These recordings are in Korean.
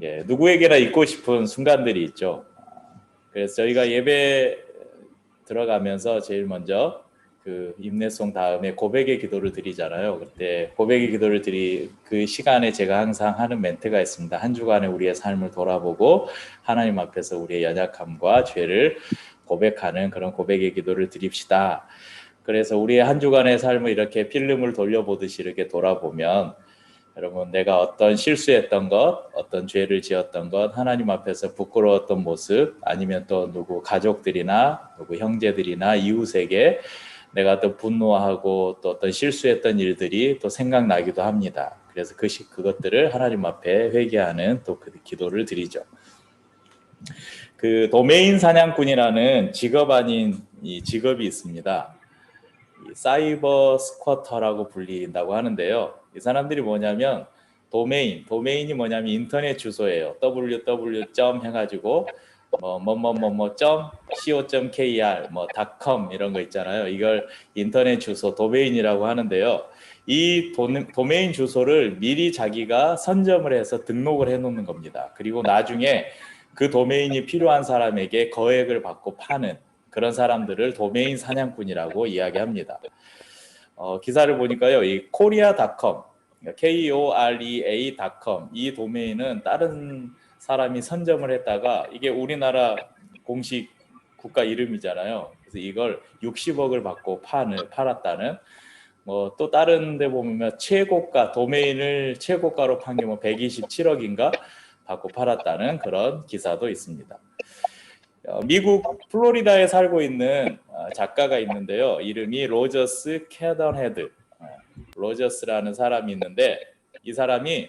예, 누구에게나 잊고 싶은 순간들이 있죠. 그래서 저희가 예배 들어가면서 제일 먼저 그 임내송 다음에 고백의 기도를 드리잖아요. 그때 고백의 기도를 드리 그 시간에 제가 항상 하는 멘트가 있습니다. 한 주간의 우리의 삶을 돌아보고 하나님 앞에서 우리의 연약함과 죄를 고백하는 그런 고백의 기도를 드립시다. 그래서 우리의 한 주간의 삶을 이렇게 필름을 돌려보듯이 이렇게 돌아보면 여러분 내가 어떤 실수했던 것, 어떤 죄를 지었던 것, 하나님 앞에서 부끄러웠던 모습, 아니면 또 누구 가족들이나 누구 형제들이나 이웃에게 내가 또 분노하고 또 어떤 실수했던 일들이 또 생각나기도 합니다. 그래서 그 시, 그것들을 하나님 앞에 회개하는 또 그 기도를 드리죠. 그 도메인 사냥꾼이라는 직업 아닌 이 직업이 있습니다. 이 사이버 스쿼터라고 불린다고 하는데요. 이 사람들이 뭐냐면 도메인, 도메인이 뭐냐면 인터넷 주소예요. www. 해가지고 뭐뭐뭐뭐 .co.kr 뭐 .com 이런 거 있잖아요. 이걸 인터넷 주소 도메인이라고 하는데요. 이 도, 도메인 주소를 미리 자기가 선점을 해서 등록을 해 놓는 겁니다. 그리고 나중에 그 도메인이 필요한 사람에게 거액을 받고 파는 그런 사람들을 도메인 사냥꾼이라고 이야기합니다. 어, 기사를 보니까요, 이 korea.com, k-o-r-e-a.com 이 도메인은 다른 사람이 선점을 했다가 이게 우리나라 공식 국가 이름이잖아요. 그래서 이걸 60억을 받고 파는 팔았다는 뭐 또 다른 데 보면 최고가 도메인을 최고가로 판 게 뭐 127억인가 받고 팔았다는 그런 기사도 있습니다. 어, 미국 플로리다에 살고 있는 어, 작가가 있는데요. 이름이 로저스 캐던헤드. 어, 로저스라는 사람이 있는데 이 사람이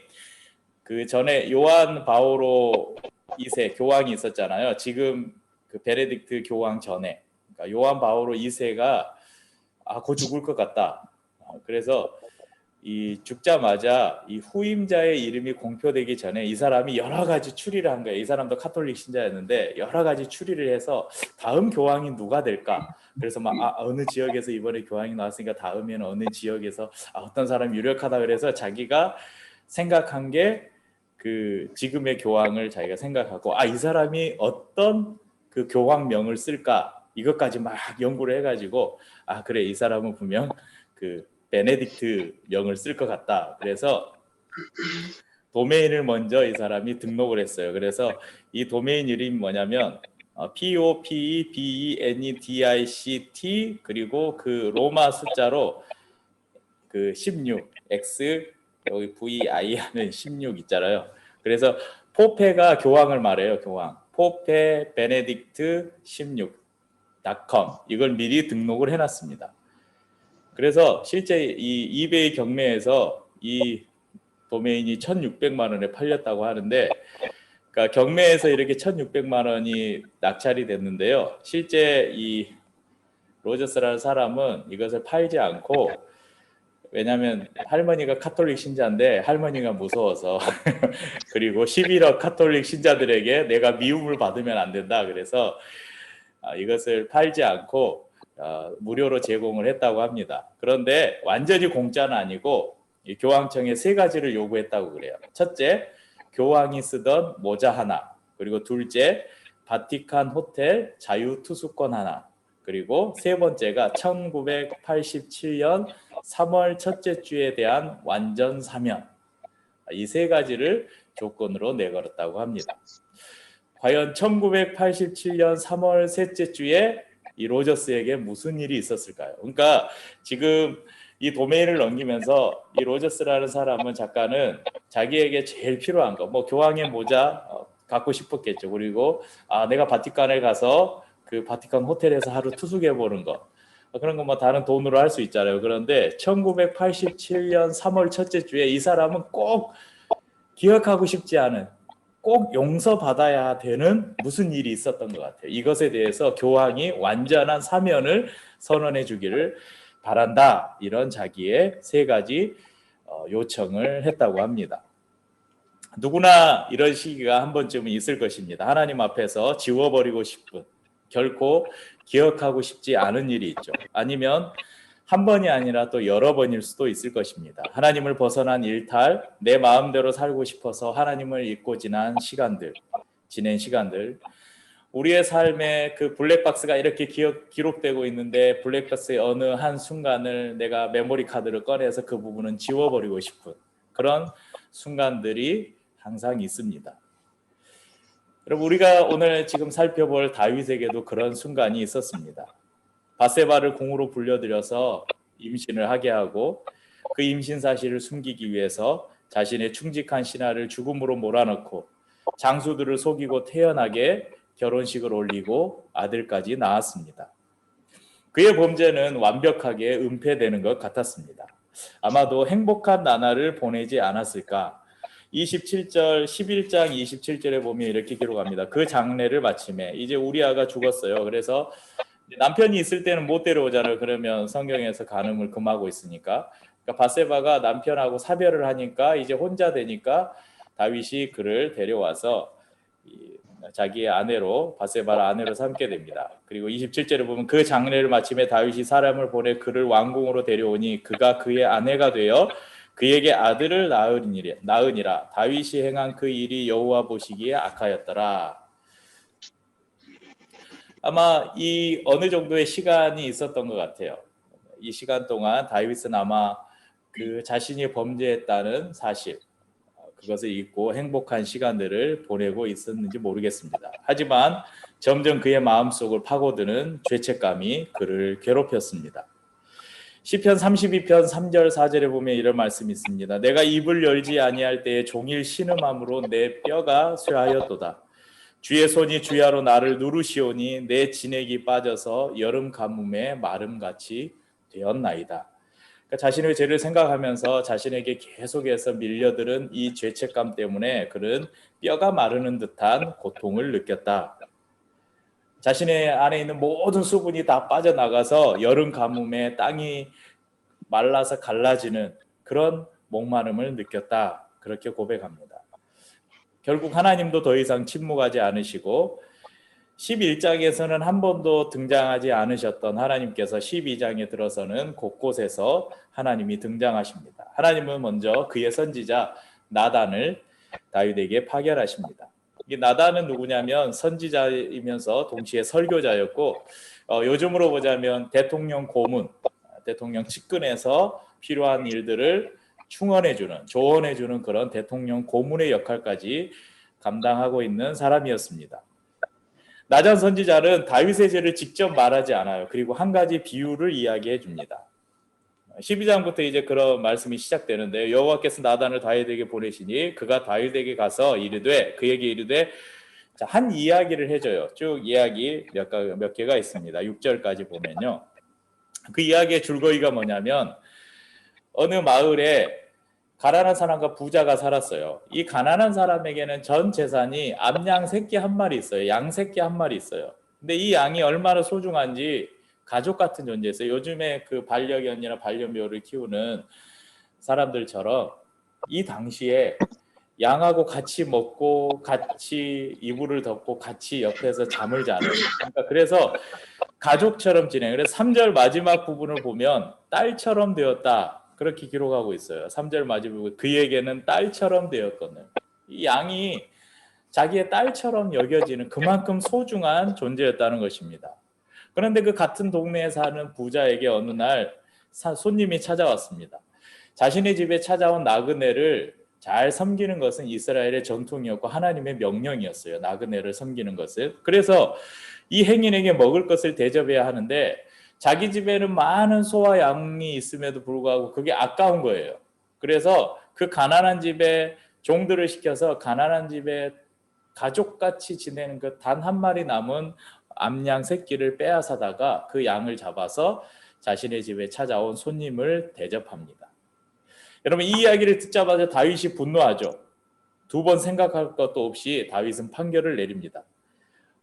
그 전에 요한 바오로 2세 교황이 있었잖아요. 지금 그 베네딕트 교황 전에 그러니까 요한 바오로 2세가 아 곧 죽을 것 같다. 그래서 이 죽자마자 이 후임자의 이름이 공표되기 전에 이 사람이 여러 가지 추리를 한 거예요. 이 사람도 카톨릭 신자였는데 여러 가지 추리를 해서 다음 교황이 누가 될까? 그래서 막 아, 어느 지역에서 이번에 교황이 나왔으니까 다음에는 어느 지역에서 아, 어떤 사람이 유력하다 그래서 자기가 생각한 게 그 지금의 교황을 자기가 생각하고 아 이 사람이 어떤 그 교황명을 쓸까 이것까지 막 연구를 해가지고 아 그래 이 사람은 분명 그 베네딕트 명을 쓸 것 같다. 그래서 도메인을 먼저 이 사람이 등록을 했어요. 그래서 이 도메인 이름이 뭐냐면 어, P O P E B E N E D I C T 그리고 그 로마 숫자로 그 16 X 여기 V I 하는 16 있잖아요. 그래서 포페가 교황을 말해요. 교황. 포페 베네딕트 16.com 이걸 미리 등록을 해놨습니다. 그래서 실제 이 이베이 경매에서 이 도메인이 1,600만 원에 팔렸다고 하는데 그러니까 경매에서 이렇게 1,600만 원이 낙찰이 됐는데요. 실제 이 로저스라는 사람은 이것을 팔지 않고 왜냐하면 할머니가 카톨릭 신자인데 할머니가 무서워서 그리고 11억 카톨릭 신자들에게 내가 미움을 받으면 안 된다. 그래서 아, 이것을 팔지 않고 어, 무료로 제공을 했다고 합니다. 그런데 완전히 공짜는 아니고 교황청에 세 가지를 요구했다고 그래요. 첫째, 교황이 쓰던 모자 하나, 그리고 둘째, 바티칸 호텔 자유 투숙권 하나, 그리고 세 번째가 1987년 3월 첫째 주에 대한 완전 사면. 이 세 가지를 조건으로 내걸었다고 합니다. 과연 1987년 3월 셋째 주에 이 로저스에게 무슨 일이 있었을까요? 그러니까 지금 이 도메인을 넘기면서 이 로저스라는 사람은 작가는 자기에게 제일 필요한 거, 뭐 교황의 모자 어, 갖고 싶었겠죠. 그리고 아 내가 바티칸에 가서 그 바티칸 호텔에서 하루 투숙해 보는 거 어, 그런 거 뭐 다른 돈으로 할 수 있잖아요. 그런데 1987년 3월 첫째 주에 이 사람은 꼭 기억하고 싶지 않은 꼭 용서받아야 되는 무슨 일이 있었던 것 같아요. 이것에 대해서 교황이 완전한 사면을 선언해 주기를 바란다. 이런 자기의 세 가지 어, 요청을 했다고 합니다. 누구나 이런 시기가 한 번쯤은 있을 것입니다. 하나님 앞에서 지워버리고 싶은 결코 기억하고 싶지 않은 일이 있죠. 아니면 한 번이 아니라 또 여러 번일 수도 있을 것입니다. 하나님을 벗어난 일탈, 내 마음대로 살고 싶어서 하나님을 잊고 지난 시간들, 지낸 시간들, 우리의 삶에 그 블랙박스가 이렇게 기억, 기록되고 있는데 블랙박스의 어느 한 순간을 내가 메모리 카드를 꺼내서 그 부분은 지워버리고 싶은 그런 순간들이 항상 있습니다. 여러분 우리가 오늘 지금 살펴볼 다윗에게도 그런 순간이 있었습니다. 바세바를 공으로 불려들여서 임신을 하게 하고 그 임신 사실을 숨기기 위해서 자신의 충직한 신하를 죽음으로 몰아넣고 장수들을 속이고 태연하게 결혼식을 올리고 아들까지 낳았습니다. 그의 범죄는 완벽하게 은폐되는 것 같았습니다. 아마도 행복한 나날을 보내지 않았을까 27절 11장 27절에 보면 이렇게 기록합니다. 그 장례를 마침에 이제 우리 아가 죽었어요. 그래서 남편이 있을 때는 못 데려오잖아요. 그러면 성경에서 간음을 금하고 있으니까. 그러니까 바세바가 남편하고 사별을 하니까 이제 혼자 되니까 다윗이 그를 데려와서 자기의 아내로 바세바를 아내로 삼게 됩니다. 그리고 27절에 보면 그 장례를 마침에 다윗이 사람을 보내 그를 왕궁으로 데려오니 그가 그의 아내가 되어 그에게 아들을 낳으니라. 다윗이 행한 그 일이 여호와 보시기에 악하였더라. 아마 이 어느 정도의 시간이 있었던 것 같아요. 이 시간 동안 다윗은 아마 그 자신이 범죄했다는 사실 그것을 잊고 행복한 시간들을 보내고 있었는지 모르겠습니다. 하지만 점점 그의 마음속을 파고드는 죄책감이 그를 괴롭혔습니다. 시편 32편 3절 4절에 보면 이런 말씀이 있습니다. 내가 입을 열지 아니할 때에 종일 신음함으로 내 뼈가 쇠하였도다. 주의 손이 주야로 나를 누르시오니 내 진액이 빠져서 여름 가뭄에 마름같이 되었나이다. 그러니까 자신의 죄를 생각하면서 자신에게 계속해서 밀려들은 이 죄책감 때문에 그는 뼈가 마르는 듯한 고통을 느꼈다. 자신의 안에 있는 모든 수분이 다 빠져나가서 여름 가뭄에 땅이 말라서 갈라지는 그런 목마름을 느꼈다. 그렇게 고백합니다. 결국 하나님도 더 이상 침묵하지 않으시고 11장에서는 한 번도 등장하지 않으셨던 하나님께서 12장에 들어서는 곳곳에서 하나님이 등장하십니다. 하나님은 먼저 그의 선지자 나단을 다윗에게 파견하십니다. 이 나단은 누구냐면 선지자이면서 동시에 설교자였고 어, 요즘으로 보자면 대통령 고문, 대통령 측근에서 필요한 일들을 충원해주는, 조언해주는 그런 대통령 고문의 역할까지 감당하고 있는 사람이었습니다. 나잔 선지자는 다윗의 죄를 직접 말하지 않아요. 그리고 한 가지 비유를 이야기해 줍니다. 12장부터 이제 그런 말씀이 시작되는데 여호와께서 나단을 다윗에게 보내시니 그가 다윗에게 가서 이르되 그에게 이르되 자, 한 이야기를 해줘요. 쭉 이야기 몇, 몇 개가 있습니다. 6절까지 보면요. 그 이야기의 줄거리가 뭐냐면 어느 마을에 가난한 사람과 부자가 살았어요. 이 가난한 사람에게는 전 재산이 암양 새끼 한 마리 있어요. 양 새끼 한 마리 있어요. 근데 이 양이 얼마나 소중한지 가족 같은 존재였어요. 요즘에 그 반려견이나 반려묘를 키우는 사람들처럼 이 당시에 양하고 같이 먹고 같이 이불을 덮고 같이 옆에서 잠을 자는 그러니까 그래서 가족처럼 지내. 그래서 3절 마지막 부분을 보면 딸처럼 되었다. 그렇게 기록하고 있어요. 3절 마지막 그에게는 딸처럼 되었거든. 이 양이 자기의 딸처럼 여겨지는 그만큼 소중한 존재였다는 것입니다. 그런데 그 같은 동네에 사는 부자에게 어느 날 손님이 찾아왔습니다. 자신의 집에 찾아온 나그네를 잘 섬기는 것은 이스라엘의 전통이었고 하나님의 명령이었어요. 나그네를 섬기는 것은. 그래서 이 행인에게 먹을 것을 대접해야 하는데 자기 집에는 많은 소와 양이 있음에도 불구하고 그게 아까운 거예요. 그래서 그 가난한 집에 종들을 시켜서 가난한 집에 가족같이 지내는 그 단 한 마리 남은 암양 새끼를 빼앗아다가 그 양을 잡아서 자신의 집에 찾아온 손님을 대접합니다. 여러분 이 이야기를 듣자마자 다윗이 분노하죠. 두 번 생각할 것도 없이 다윗은 판결을 내립니다.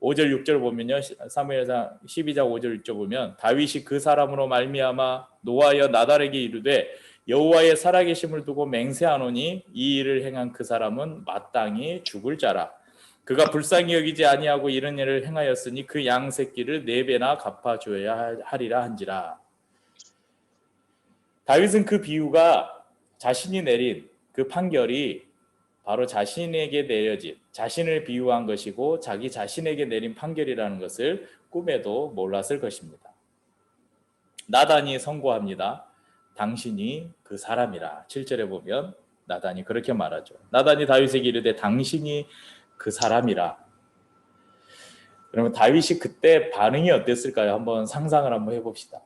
5절 6절 보면요. 사무엘상 12장 5절 6절 보면 다윗이 그 사람으로 말미암아 노하여 나달에게 이르되 여호와의 살아계심을 두고 맹세하노니 이 일을 행한 그 사람은 마땅히 죽을 자라. 그가 불쌍히 여기지 아니하고 이런 일을 행하였으니 그 양 새끼를 네 배나 갚아 줘야 하리라 한지라. 다윗은 그 비유가 자신이 내린 그 판결이 바로 자신에게 내려진 자신을 비유한 것이고 자기 자신에게 내린 판결이라는 것을 꿈에도 몰랐을 것입니다. 나단이 선고합니다. 당신이 그 사람이라. 7절에 보면 나단이 그렇게 말하죠. 나단이 다윗에게 이르되 당신이 그 사람이라. 그러면 다윗이 그때 반응이 어땠을까요? 한번 상상을 한번 해봅시다.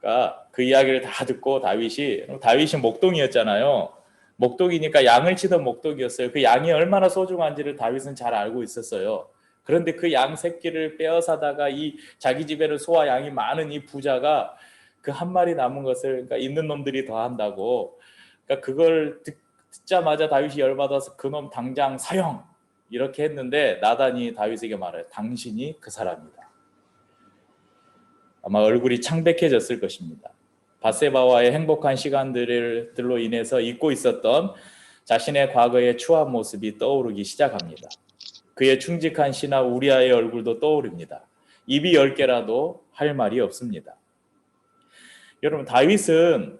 그러니까 그 이야기를 다 듣고 다윗이 다윗이 목동이었잖아요. 목동이니까 양을 치던 목동이었어요. 그 양이 얼마나 소중한지를 다윗은 잘 알고 있었어요. 그런데 그 양 새끼를 빼앗아다가 이 자기 집에는 소와 양이 많은 이 부자가 그 한 마리 남은 것을 그러니까 있는 놈들이 더 한다고 그러니까 그걸 듣, 듣자마자 다윗이 열받아서 그놈 당장 사형 이렇게 했는데 나단이 다윗에게 말해요. 당신이 그 사람이다. 아마 얼굴이 창백해졌을 것입니다. 바세바와의 행복한 시간들로 인해서 잊고 있었던 자신의 과거의 추한 모습이 떠오르기 시작합니다. 그의 충직한 신하 우리아의 얼굴도 떠오릅니다. 입이 열 개라도 할 말이 없습니다. 여러분 다윗은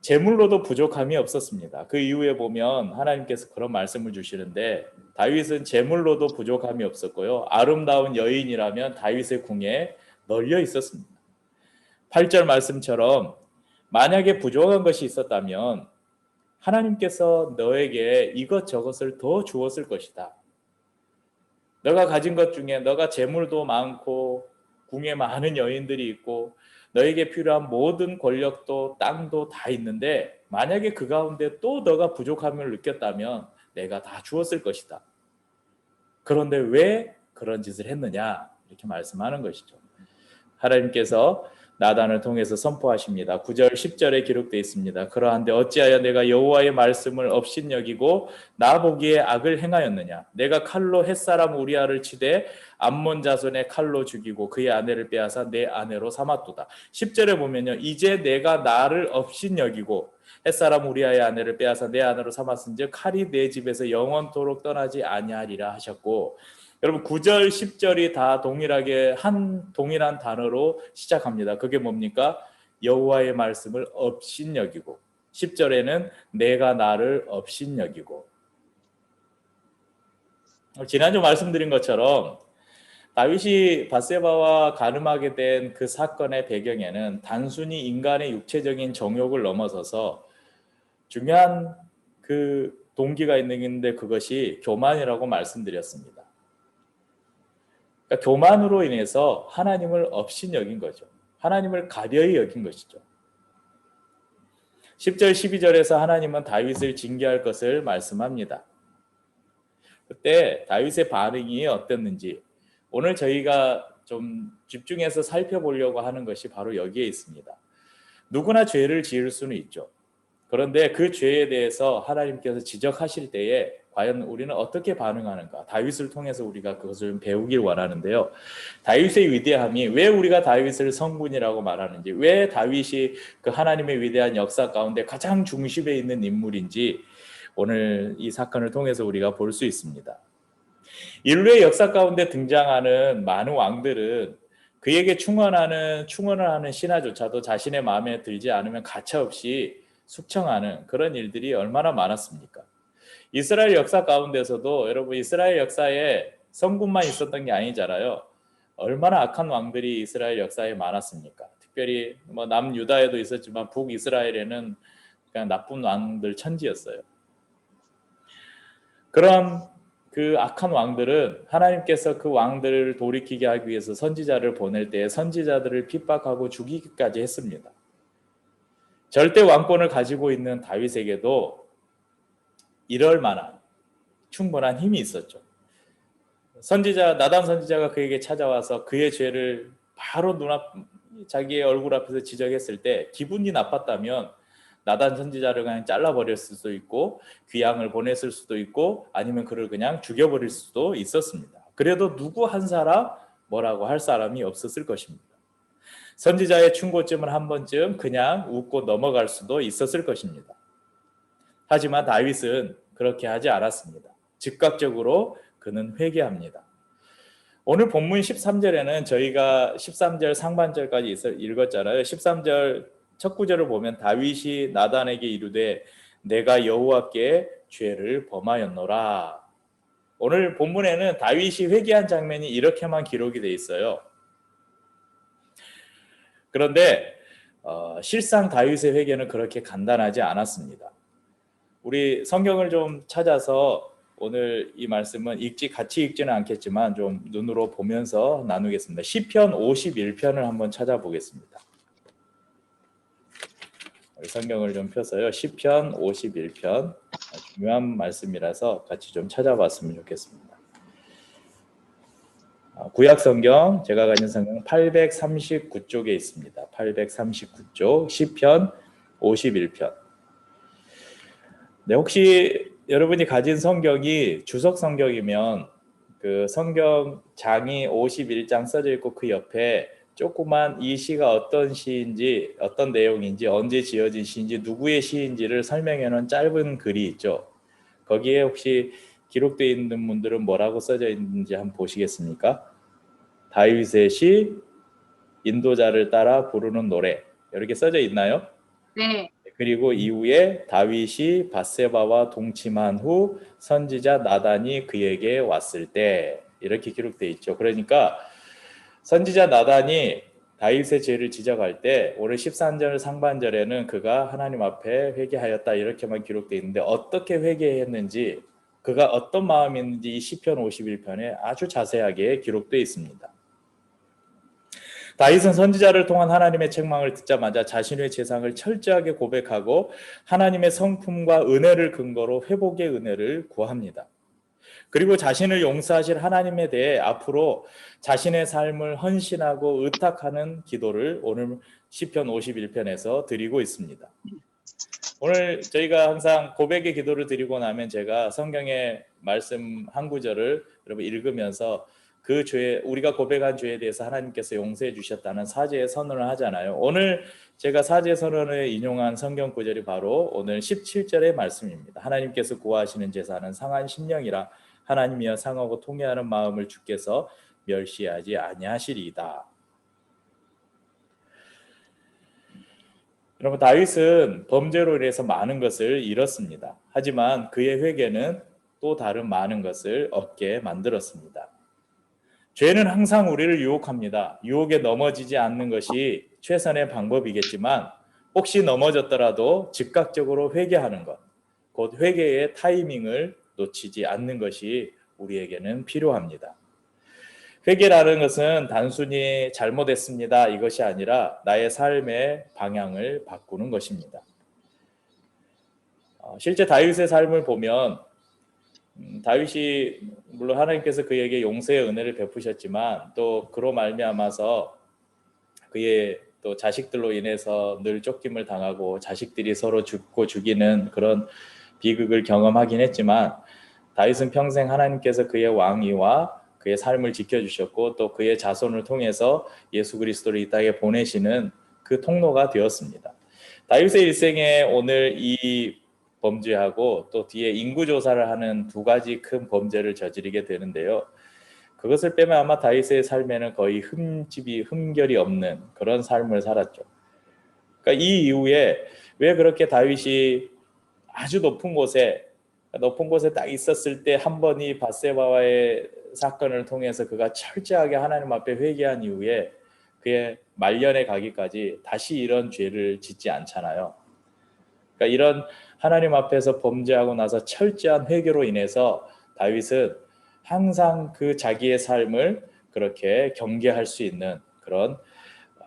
재물로도 부족함이 없었습니다. 그 이후에 보면 하나님께서 그런 말씀을 주시는데 다윗은 재물로도 부족함이 없었고요. 아름다운 여인이라면 다윗의 궁에 널려 있었습니다. 8절 말씀처럼 만약에 부족한 것이 있었다면 하나님께서 너에게 이것저것을 더 주었을 것이다. 너가 가진 것 중에 너가 재물도 많고 궁에 많은 여인들이 있고 너에게 필요한 모든 권력도 땅도 다 있는데 만약에 그 가운데 또 너가 부족함을 느꼈다면 내가 다 주었을 것이다. 그런데 왜 그런 짓을 했느냐 이렇게 말씀하는 것이죠. 하나님께서 나단을 통해서 선포하십니다. 9절 10절에 기록되어 있습니다. 그러한데 어찌하여 내가 여호와의 말씀을 업신여기고 나 보기에 악을 행하였느냐 내가 칼로 햇사람 우리아를 치되 암몬 자손의 칼로 죽이고 그의 아내를 빼앗아 내 아내로 삼았도다. 10절에 보면요. 이제 내가 나를 업신여기고 햇사람 우리아의 아내를 빼앗아 내 아내로 삼았은즉 칼이 내 집에서 영원토록 떠나지 아니하리라 하셨고 여러분 9절 10절이 다 동일하게 한 동일한 단어로 시작합니다. 그게 뭡니까? 여호와의 말씀을 업신여기고 10절에는 내가 나를 업신여기고 지난주 말씀드린 것처럼 다윗이 바세바와 가늠하게 된 그 사건의 배경에는 단순히 인간의 육체적인 정욕을 넘어서서 중요한 그 동기가 있는데 그것이 교만이라고 말씀드렸습니다. 그러니까 교만으로 인해서 하나님을 없인 여긴 거죠. 하나님을 가벼이 여긴 것이죠. 10절 12절에서 하나님은 다윗을 징계할 것을 말씀합니다. 그때 다윗의 반응이 어땠는지 오늘 저희가 좀 집중해서 살펴보려고 하는 것이 바로 여기에 있습니다. 누구나 죄를 지을 수는 있죠. 그런데 그 죄에 대해서 하나님께서 지적하실 때에 과연 우리는 어떻게 반응하는가? 다윗을 통해서 우리가 그것을 배우길 원하는데요. 다윗의 위대함이 왜 우리가 다윗을 성군이라고 말하는지, 왜 다윗이 그 하나님의 위대한 역사 가운데 가장 중심에 있는 인물인지 오늘 이 사건을 통해서 우리가 볼 수 있습니다. 인류의 역사 가운데 등장하는 많은 왕들은 그에게 충원하는 충원을 하는 신하조차도 자신의 마음에 들지 않으면 가차없이 숙청하는 그런 일들이 얼마나 많았습니까? 이스라엘 역사 가운데서도 여러분 이스라엘 역사에 성군만 있었던 게 아니잖아요. 얼마나 악한 왕들이 이스라엘 역사에 많았습니까? 특별히 뭐 남유다에도 있었지만 북이스라엘에는 그냥 나쁜 왕들 천지였어요. 그런 그 악한 왕들은 하나님께서 그 왕들을 돌이키게 하기 위해서 선지자를 보낼 때 선지자들을 핍박하고 죽이기까지 했습니다. 절대 왕권을 가지고 있는 다윗에게도 이럴 만한 충분한 힘이 있었죠. 선지자 나단 선지자가 그에게 찾아와서 그의 죄를 바로 눈앞 자기의 얼굴 앞에서 지적했을 때 기분이 나빴다면 나단 선지자를 그냥 잘라버릴 수도 있고 귀양을 보냈을 수도 있고 아니면 그를 그냥 죽여버릴 수도 있었습니다. 그래도 누구 한 사람 뭐라고 할 사람이 없었을 것입니다. 선지자의 충고쯤을 한 번쯤 그냥 웃고 넘어갈 수도 있었을 것입니다. 하지만 다윗은 그렇게 하지 않았습니다. 즉각적으로 그는 회개합니다. 오늘 본문 13절에는 저희가 13절 상반절까지 읽었잖아요. 13절 첫 구절을 보면 다윗이 나단에게 이르되 내가 여호와께 죄를 범하였노라. 오늘 본문에는 다윗이 회개한 장면이 이렇게만 기록이 돼 있어요. 그런데 어, 실상 다윗의 회개는 그렇게 간단하지 않았습니다. 우리 성경을 좀 찾아서 오늘 이 말씀은 읽지 같이 읽지는 않겠지만 좀 눈으로 보면서 나누겠습니다. 시편 51편을 한번 찾아보겠습니다. 성경을 좀 펴서요. 시편 51편 중요한 말씀이라서 같이 좀 찾아봤으면 좋겠습니다. 아, 구약 성경 제가 가진 성경 839쪽에 있습니다. 839쪽 시편 51편. 네, 혹시 여러분이 가진 성경이 주석 성경이면 그 성경 장이 51장 써져 있고 그 옆에 조그만 이 시가 어떤 시인지 어떤 내용인지 언제 지어진 시인지 누구의 시인지를 설명해 놓은 짧은 글이 있죠. 거기에 혹시 기록되어 있는 분들은 뭐라고 써져 있는지 한번 보시겠습니까? 다윗의 시 인도자를 따라 부르는 노래 이렇게 써져 있나요? 네. 그리고 이후에 다윗이 바세바와 동침한 후 선지자 나단이 그에게 왔을 때 이렇게 기록되어 있죠. 그러니까 선지자 나단이 다윗의 죄를 지적할 때 오늘 13절 상반절에는 그가 하나님 앞에 회개하였다 이렇게만 기록되어 있는데 어떻게 회개했는지 그가 어떤 마음이있는지 이 시편 51편에 아주 자세하게 기록되어 있습니다. 다윗은 선지자를 통한 하나님의 책망을 듣자마자 자신의 재상을 철저하게 고백하고 하나님의 성품과 은혜를 근거로 회복의 은혜를 구합니다. 그리고 자신을 용서하실 하나님에 대해 앞으로 자신의 삶을 헌신하고 의탁하는 기도를 오늘 시편 51편에서 드리고 있습니다. 오늘 저희가 항상 고백의 기도를 드리고 나면 제가 성경의 말씀 한 구절을 여러분 읽으면서 그 죄, 우리가 고백한 죄에 대해서 하나님께서 용서해 주셨다는 사죄의 선언을 하잖아요. 오늘 제가 사죄 선언을 인용한 성경 구절이 바로 오늘 17절의 말씀입니다. 하나님께서 구하시는 제사는 상한 심령이라 하나님이여 상하고 통회하는 마음을 주께서 멸시하지 아니하시리이다. 여러분 다윗은 범죄로 인해서 많은 것을 잃었습니다. 하지만 그의 회개는 또 다른 많은 것을 얻게 만들었습니다. 죄는 항상 우리를 유혹합니다. 유혹에 넘어지지 않는 것이 최선의 방법이겠지만 혹시 넘어졌더라도 즉각적으로 회개하는 것, 곧 회개의 타이밍을 놓치지 않는 것이 우리에게는 필요합니다. 회개라는 것은 단순히 잘못했습니다. 이것이 아니라 나의 삶의 방향을 바꾸는 것입니다. 어, 실제 다윗의 삶을 보면 음, 다윗이 물론 하나님께서 그에게 용서의 은혜를 베푸셨지만 또 그로 말미암아서 그의 또 자식들로 인해서 늘 쫓김을 당하고 자식들이 서로 죽고 죽이는 그런 비극을 경험하긴 했지만 다윗은 평생 하나님께서 그의 왕위와 그의 삶을 지켜주셨고 또 그의 자손을 통해서 예수 그리스도를 이 땅에 보내시는 그 통로가 되었습니다. 다윗의 일생에 오늘 이 범죄하고 또 뒤에 인구 조사를 하는 두 가지 큰 범죄를 저지르게 되는데요. 그것을 빼면 아마 다윗의 삶에는 거의 흠집이 흠결이 없는 그런 삶을 살았죠. 그러니까 이 이후에 왜 그렇게 다윗이 아주 높은 곳에 높은 곳에 딱 있었을 때 한 번이 바세바와의 사건을 통해서 그가 철저하게 하나님 앞에 회개한 이후에 그의 말년에 가기까지 다시 이런 죄를 짓지 않잖아요. 그러니까 이런 하나님 앞에서 범죄하고 나서 철저한 회개로 인해서 다윗은 항상 그 자기의 삶을 그렇게 경계할 수 있는 그런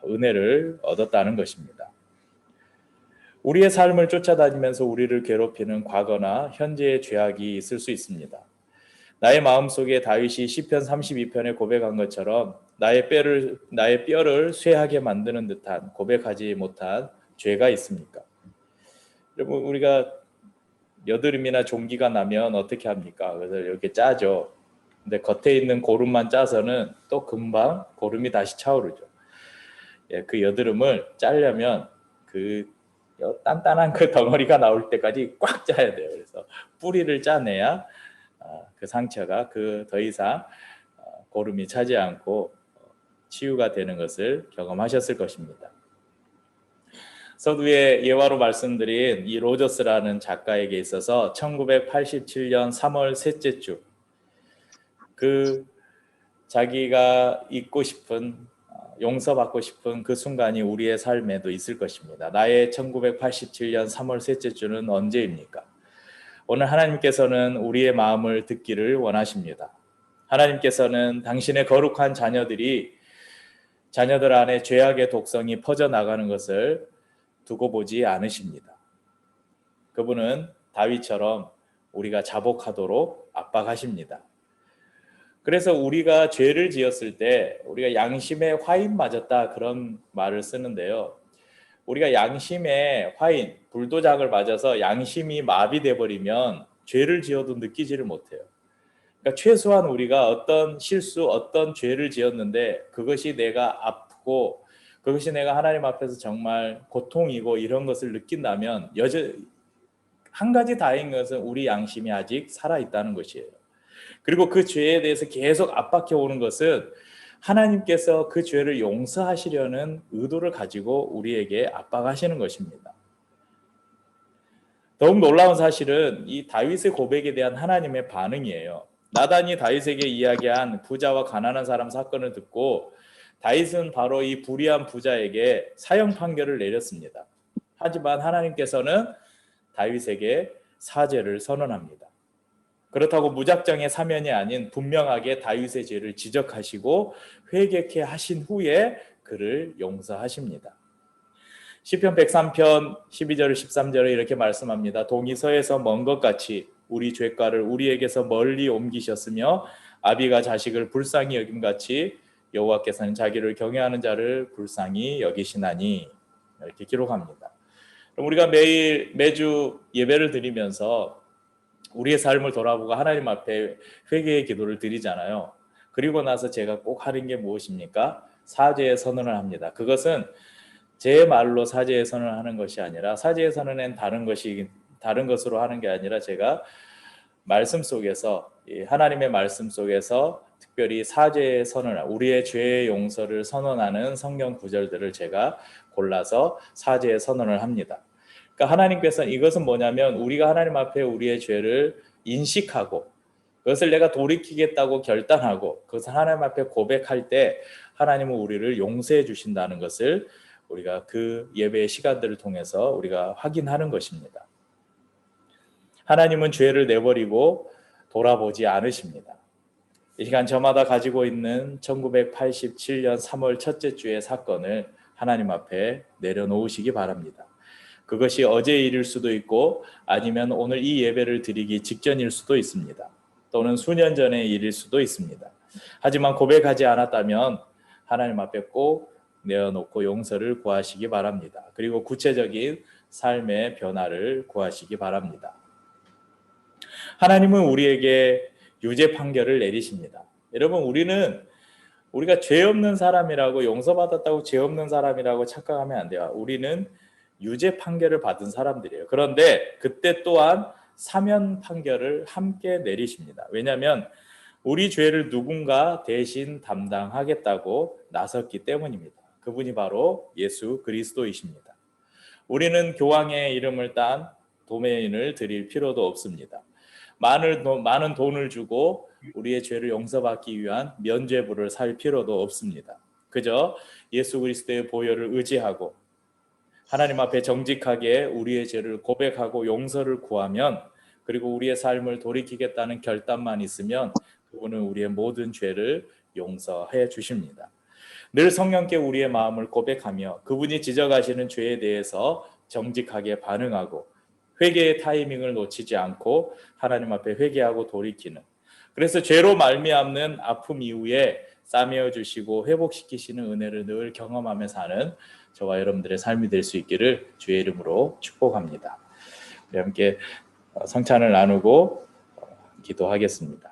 은혜를 얻었다는 것입니다. 우리의 삶을 쫓아다니면서 우리를 괴롭히는 과거나 현재의 죄악이 있을 수 있습니다. 나의 마음속에 다윗이 시편 32편에 고백한 것처럼 나의 뼈를 나의 뼈를 쇠하게 만드는 듯한 고백하지 못한 죄가 있습니까? 여러분 우리가 여드름이나 종기가 나면 어떻게 합니까? 그래서 이렇게 짜죠. 근데 겉에 있는 고름만 짜서는 또 금방 고름이 다시 차오르죠. 예, 그 여드름을 짜려면 그 단단한 그 덩어리가 나올 때까지 꽉 짜야 돼요. 그래서 뿌리를 짜내야 아, 그 상처가 그 더 이상 어, 고름이 차지 않고 치유가 되는 것을 경험하셨을 것입니다. 서두에 예화로 말씀드린 이 로저스라는 작가에게 있어서 1987년 3월 셋째 주 그 자기가 잊고 싶은 어, 용서받고 싶은 그 순간이 우리의 삶에도 있을 것입니다. 나의 1987년 3월 셋째 주는 언제입니까? 오늘 하나님께서는 우리의 마음을 듣기를 원하십니다. 하나님께서는 당신의 거룩한 자녀들이 자녀들 안에 죄악의 독성이 퍼져 나가는 것을 두고 보지 않으십니다. 그분은 다윗처럼 우리가 자복하도록 압박하십니다. 그래서 우리가 죄를 지었을 때 우리가 양심에 화인 맞았다 그런 말을 쓰는데요. 우리가 양심에 화인, 불도장을 맞아서 양심이 마비돼 버리면 죄를 지어도 느끼지를 못해요. 그러니까 최소한 우리가 어떤 실수, 어떤 죄를 지었는데 그것이 내가 아프고 그것이 내가 하나님 앞에서 정말 고통이고 이런 것을 느낀다면 여전 한 가지 다행인 것은 우리 양심이 아직 살아 있다는 것이에요. 그리고 그 죄에 대해서 계속 압박해 오는 것은 하나님께서 그 죄를 용서하시려는 의도를 가지고 우리에게 압박하시는 것입니다. 더욱 놀라운 사실은 이 다윗의 고백에 대한 하나님의 반응이에요. 나단이 다윗에게 이야기한 부자와 가난한 사람 사건을 듣고 다윗은 바로 이 불의한 부자에게 사형 판결을 내렸습니다. 하지만 하나님께서는 다윗에게 사죄를 선언합니다. 그렇다고 무작정의 사면이 아닌 분명하게 다윗의 죄를 지적하시고 회개케 하신 후에 그를 용서하십니다. 시편 103편 12절 13절에 이렇게 말씀합니다. 동이 서에서 먼 것 같이 우리 죄가를 우리에게서 멀리 옮기셨으며 아비가 자식을 불쌍히 여김 같이 여호와께서는 자기를 경외하는 자를 불쌍히 여기시나니 이렇게 기록합니다. 그럼 우리가 매일 매주 예배를 드리면서 우리의 삶을 돌아보고 하나님 앞에 회개의 기도를 드리잖아요. 그리고 나서 제가 꼭 하는 게 무엇입니까? 사죄의 선언을 합니다. 그것은 제 말로 사죄의 선언을 하는 것이 아니라 사죄의 선언은 다른 것이 다른 것으로 하는 게 아니라 제가 말씀 속에서 하나님의 말씀 속에서 특별히 사죄의 선언, 우리의 죄의 용서를 선언하는 성경 구절들을 제가 골라서 사죄의 선언을 합니다. 그러니까 하나님께서는 이것은 뭐냐면 우리가 하나님 앞에 우리의 죄를 인식하고 그것을 내가 돌이키겠다고 결단하고 그것을 하나님 앞에 고백할 때 하나님은 우리를 용서해 주신다는 것을 우리가 그 예배의 시간들을 통해서 우리가 확인하는 것입니다. 하나님은 죄를 내버리고 돌아보지 않으십니다. 이 시간 저마다 가지고 있는 1987년 3월 첫째 주의 사건을 하나님 앞에 내려놓으시기 바랍니다. 그것이 어제 일일 수도 있고 아니면 오늘 이 예배를 드리기 직전일 수도 있습니다. 또는 수년 전의 일일 수도 있습니다. 하지만 고백하지 않았다면 하나님 앞에 꼭 내어놓고 용서를 구하시기 바랍니다. 그리고 구체적인 삶의 변화를 구하시기 바랍니다. 하나님은 우리에게 유죄 판결을 내리십니다. 여러분 우리는 우리가 죄 없는 사람이라고 용서받았다고 죄 없는 사람이라고 착각하면 안 돼요. 우리는 유죄 판결을 받은 사람들이에요. 그런데 그때 또한 사면 판결을 함께 내리십니다. 왜냐하면 우리 죄를 누군가 대신 담당하겠다고 나섰기 때문입니다. 그분이 바로 예수 그리스도이십니다. 우리는 교황의 이름을 딴 도메인을 드릴 필요도 없습니다. 많은, 많은 돈을 주고 우리의 죄를 용서받기 위한 면죄부를 살 필요도 없습니다. 그저 예수 그리스도의 보혈을 의지하고 하나님 앞에 정직하게 우리의 죄를 고백하고 용서를 구하면 그리고 우리의 삶을 돌이키겠다는 결단만 있으면 그분은 우리의 모든 죄를 용서해 주십니다. 늘 성령께 우리의 마음을 고백하며 그분이 지적하시는 죄에 대해서 정직하게 반응하고 회개의 타이밍을 놓치지 않고 하나님 앞에 회개하고 돌이키는 그래서 죄로 말미암는 아픔 이후에 싸매어 주시고 회복시키시는 은혜를 늘 경험하며 사는 저와 여러분들의 삶이 될 수 있기를 주의 이름으로 축복합니다. 우리 함께 성찬을 나누고 기도하겠습니다.